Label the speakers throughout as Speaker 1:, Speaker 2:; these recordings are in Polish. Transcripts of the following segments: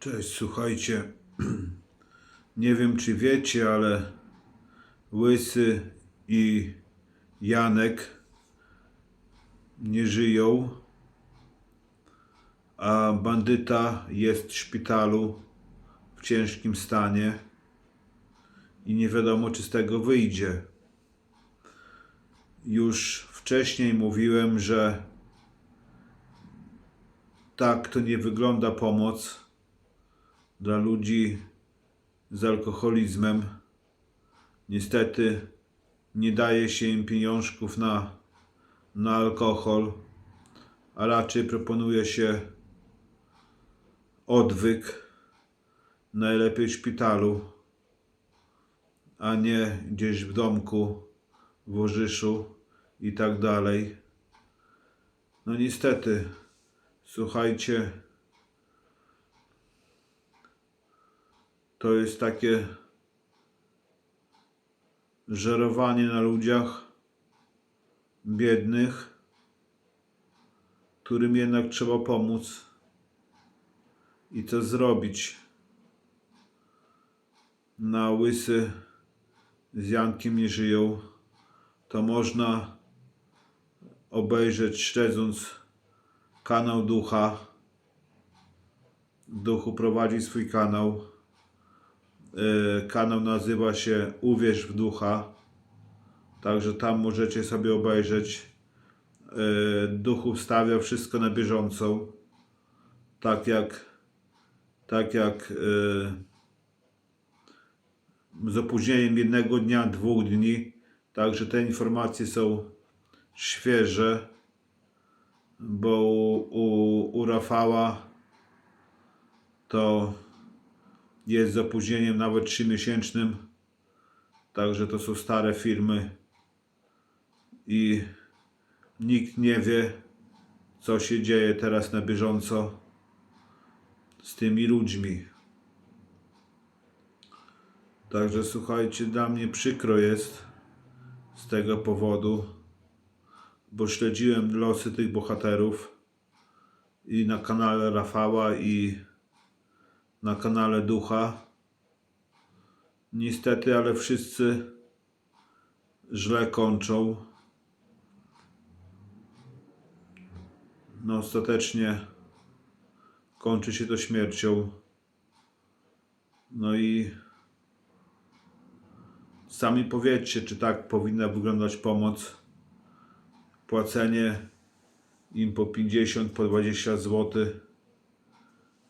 Speaker 1: Cześć, słuchajcie. Nie wiem, czy wiecie, ale Łysy i Janek nie żyją, a bandyta jest w szpitalu w ciężkim stanie i nie wiadomo, czy z tego wyjdzie. Już wcześniej mówiłem, że tak to nie wygląda pomoc dla ludzi z alkoholizmem. Niestety nie daje się im pieniążków na, na alkohol, a raczej proponuje się odwyk, najlepiej w szpitalu, a nie gdzieś w domku, w Orzyszu i tak dalej. No niestety, słuchajcie, to jest takie żerowanie na ludziach biednych, którym jednak trzeba pomóc i co zrobić. Na łysy z Jankiem nie żyją, to można obejrzeć śledząc kanał Ducha. Duchu prowadzi swój kanał. E, Kanał nazywa się Uwierz w Ducha. Także tam możecie sobie obejrzeć. E, Duchu wstawia wszystko na bieżąco. Tak jak tak jak e, z opóźnieniem jednego dnia, dwóch dni. Także te informacje są świeże, bo u, u, u Rafała to jest z opóźnieniem nawet 3-miesięcznym. Także to są stare filmy i nikt nie wie, co się dzieje teraz na bieżąco z tymi ludźmi. Także słuchajcie, dla mnie przykro jest z tego powodu, bo śledziłem losy tych bohaterów i na kanale Rafała i na kanale Ducha. Niestety, ale wszyscy źle kończą. No ostatecznie kończy się to śmiercią. No i sami powiedzcie, czy tak powinna wyglądać pomoc. Płacenie im po 50, po 20 zł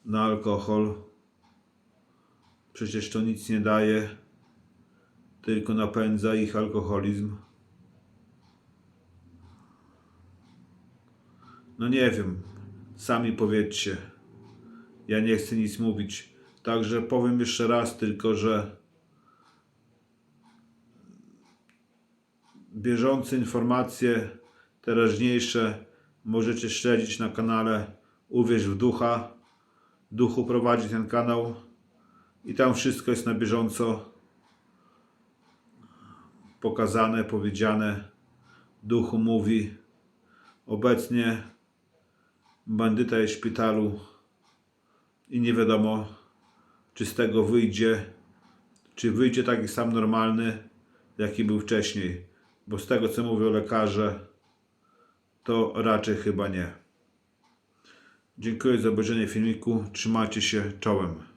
Speaker 1: na alkohol. Przecież to nic nie daje, tylko napędza ich alkoholizm. No nie wiem, sami powiedzcie. Ja nie chcę nic mówić. Także powiem jeszcze raz tylko, że bieżące informacje teraźniejsze możecie śledzić na kanale Uwierz w Ducha. Duchu prowadzi ten kanał i tam wszystko jest na bieżąco pokazane, powiedziane. Duchu mówi. Obecnie bandyta jest w szpitalu i nie wiadomo, czy z tego wyjdzie, czy wyjdzie taki sam normalny, jaki był wcześniej. Bo z tego, co mówią lekarze, to raczej chyba nie. Dziękuję za obejrzenie filmiku. Trzymajcie się czołem.